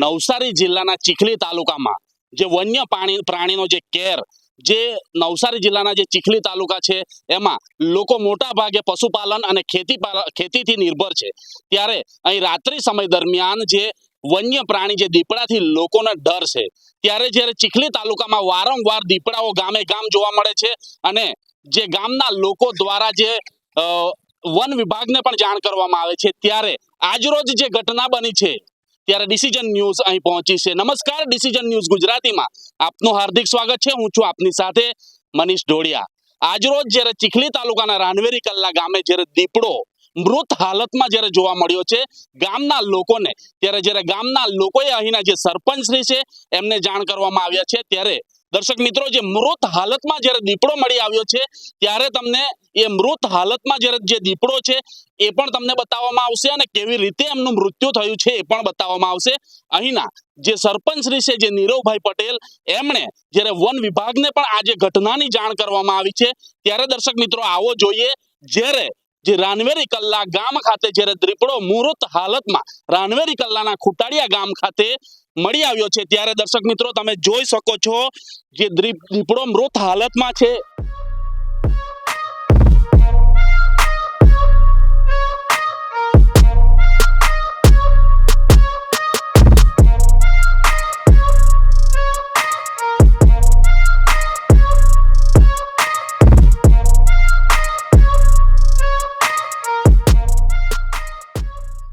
નવસારી જિલ્લાના ચીખલી તાલુકામાં જે વન્ય પાણી પ્રાણીનો જે કેર જે નવસારી જિલ્લાના જે ચીખલી તાલુકા છે, એમાં લોકો મોટા ભાગે પશુપાલન અને ખેતી ખેતીથી નિર્ભર છે. ત્યારે અહીં રાત્રિ સમય દરમિયાન જે વન્ય પ્રાણી જે દીપડાથી લોકોને ડર છે, ત્યારે જ્યારે ચીખલી તાલુકામાં વારંવાર દીપડાઓ ગામે ગામ જોવા મળે છે અને જે ગામના લોકો દ્વારા જે વન વિભાગને પણ જાણ કરવામાં આવે છે, ત્યારે આજરોજ જે ઘટના બની છે ત્યારે ડિસિઝન ન્યૂઝ અહીં પહોંચી છે. નમસ્કાર ડિસિઝન ન્યૂઝ ગુજરાતીમાં. આપનું હાર્દિક સ્વાગત છે. હું છું આપની સાથે મનીષ ઢોડિયા આજરોજ જ્યારે ચીખલી તાલુકાના રાનવેરી કલ્લા ગામે જ્યારે દીપડો મૃત હાલતમાં જ્યારે જોવા મળ્યો છે, ગામના લોકોને, ત્યારે જ્યારે ગામના લોકોએ અહીંના જે સરપંચ છે, એમને જાણ કરવામાં આવ્યા છે, ત્યારે દર્શક મિત્રો, જે મૃત હાલતમાં જ્યારે દીપડો મળી આવ્યો છે, ત્યારે તમને એ મૃત હાલતમાં જ્યારે જે દીપડો છે, એ પણ તમને બતાવવામાં આવશે અને કેવી રીતે એમનું મૃત્યુ થયું છે એ પણ બતાવવામાં આવશે. અહીંના જે સરપંચ છે, જે નીરવભાઈ પટેલ, એમણે જ્યારે વન વિભાગને પણ આ જે ઘટનાની જાણ કરવામાં આવી છે, ત્યારે દર્શક મિત્રો આવો જોઈએ, જ્યારે જે રાનવેરી કલ્લા ગામ ખાતે જ્યારે દીપડો મૃત હાલતમાં રાનવેરી કલ્લાના ખુટાડિયા ગામ ખાતે મળી આવ્યો છે. ત્યારે દર્શક મિત્રો, તમે જોઈ શકો છો જે દીપડો મૃત હાલતમાં છે.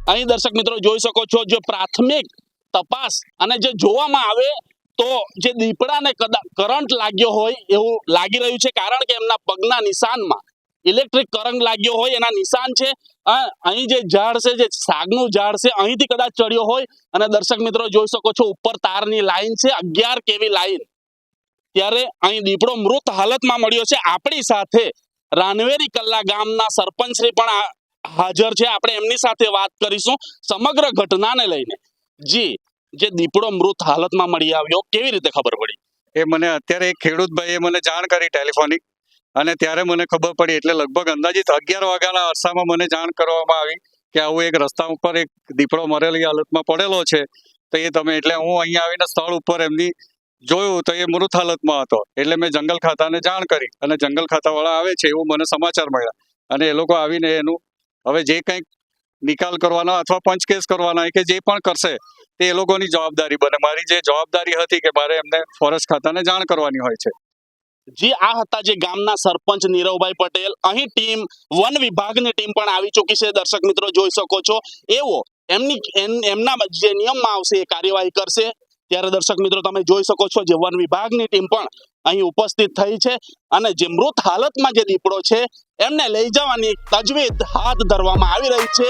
અહીં દર્શક મિત્રો, જોઈ શકો છો જે પ્રાથમિક તપાસ અને જે જોવામાં આવે તો જે દીપડાને કરંટ લાગ્યો હોય એવું લાગી રહ્યું છે કારણ કે એમના પગના નિશાનમાં ઇલેક્ટ્રિક કરંટ લાગ્યો હોય, એના નિશાન છે. અહીં જે ઝાડ છે, જે સાગનું ઝાડ છે, અહીંથી કદાચ ચડ્યો હોય. અને દર્શક મિત્રો જોઈ શકો છો ઉપર તારની લાઈન છે, અગિયાર કેવી લાઈન. ત્યારે અહીં દીપડો મૃત હાલતમાં મળ્યો છે. આપણી સાથે રાનવેરી કલ્લા ગામના સરપંચ શ્રી પણ હાજર છે. આપણે એમની સાથે વાત કરીશું સમગ્ર ઘટનાને લઈને. જી, જે દીપડો મૃત હાલતમાં મળી આવ્યો, કેવી રીતે ખબર પડી? એ મને અત્યારે એક ખેડૂત ભાઈએ મને જાણ કરી ટેલિફોનિક, અને ત્યારે મને ખબર પડી એટલે લગભગ અંદાજિત અગિયાર વાગ્યાના અરસામાં મને જાણ કરવામાં આવી કે આવું એક રસ્તા ઉપર એક દીપડો મરેલી હાલતમાં પડેલો છે. તો એ તમે એટલે હું અહીંયા આવીને સ્થળ ઉપર એમની જોયું તો એ મૃત હાલતમાં હતો. એટલે મેં જંગલ ખાતાને જાણ કરી, અને જંગલ ખાતાવાળા આવે છે એવું મને સમાચાર મળ્યા. અને એ લોકો આવીને એનું, હવે જે કંઈક નિકાલ કરવાના અથવા પંચકેસ કરવાના કે જે પણ કરશે, તે લોકોની જવાબદારી બને. મારી જે જવાબદારી હતી કે મારે એમને ફોરેસ્ટ ખાતાને જાણ કરવાની હોય છે. જી આ હતા જે ગામના સરપંચ નીરવભાઈ પટેલ, અહીં ટીમ, વન વિભાગની ટીમ પણ આવી ચૂકી છે. દર્શક મિત્રો જોઈ શકો છો. એવો એમની, એમ- એમના જે નિયમમાં આવશે એ કાર્યવાહી કરશે. ત્યારે દર્શક મિત્રો તમે જોઈ શકો છો જે વન વિભાગની ટીમ પણ અહીં ઉપસ્થિત થઈ છે અને જે મૃત હાલતમાં જે દીપડો છે, એમને લઈ જવાની તજવીજ હાથ ધરવામાં આવી રહી છે.